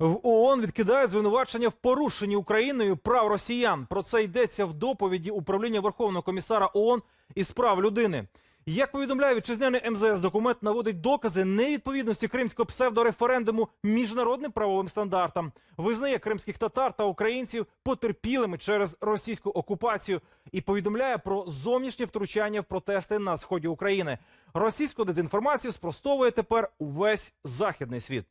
В ООН відкидають звинувачення в порушенні Україною прав росіян. Про це йдеться в доповіді управління Верховного комісара ООН із прав людини. Як повідомляє вітчизняний МЗС, документ наводить докази невідповідності кримського псевдореферендуму міжнародним правовим стандартам, визнає кримських татар та українців потерпілими через російську окупацію і повідомляє про зовнішнє втручання в протести на сході України. Російську дезінформацію спростовує тепер увесь західний світ.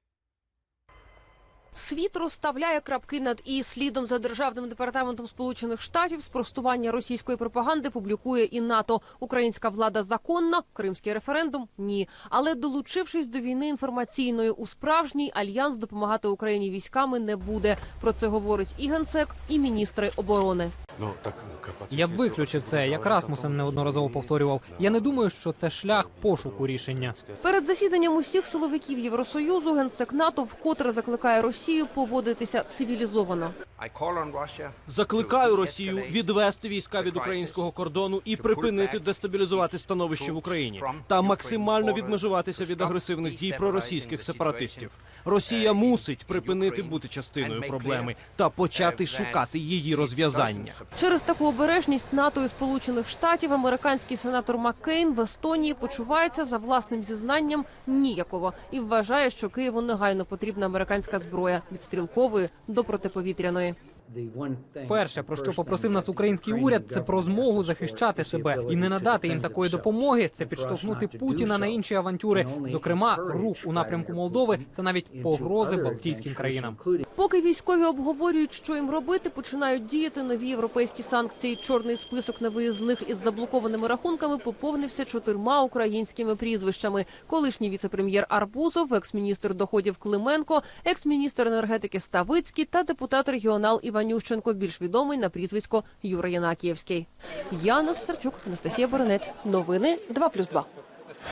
Світ розставляє крапки над і слідом за державним департаментом Сполучених Штатів спростування російської пропаганди публікує і НАТО. Українська влада законна, кримський референдум ні. Але долучившись до війни інформаційної у справжній альянс допомагати Україні військами не буде. Про це говорить і генсек, і міністри оборони. Я б виключив це, як Расмусен неодноразово повторював. Я не думаю, що це шлях пошуку рішення. Перед засіданням усіх силовиків Євросоюзу генсек НАТО вкотре закликає Росію поводитися цивілізовано. Закликаю Росію відвести війська від українського кордону і припинити дестабілізувати становище в Україні та максимально відмежуватися від агресивних дій проросійських сепаратистів. Росія мусить припинити бути частиною проблеми та почати шукати її розв'язання. Через таку обережність НАТО і Сполучених Штатів американський сенатор Маккейн в Естонії почувається за власним зізнанням ніяково і вважає, що Києву негайно потрібна американська зброя від стрілкової до протиповітряної. Перше, про що попросив нас український уряд, це про змогу захищати себе і не надати їм такої допомоги. Це підштовхнути Путіна на інші авантюри, зокрема рух у напрямку Молдови та навіть погрози Балтійським країнам. Поки військові обговорюють, що їм робити, починають діяти нові європейські санкції. Чорний список невиїзних із заблокованими рахунками поповнився чотирма українськими прізвищами: колишній віцепрем'єр Арбузов, екс-міністр доходів Клименко, екс-міністр енергетики Ставицький та депутат регіонал Іванющенко, більш відомий на прізвисько Юра Янакієвський. Яна Царчук, Анастасія Боринець. Новини 2+,2.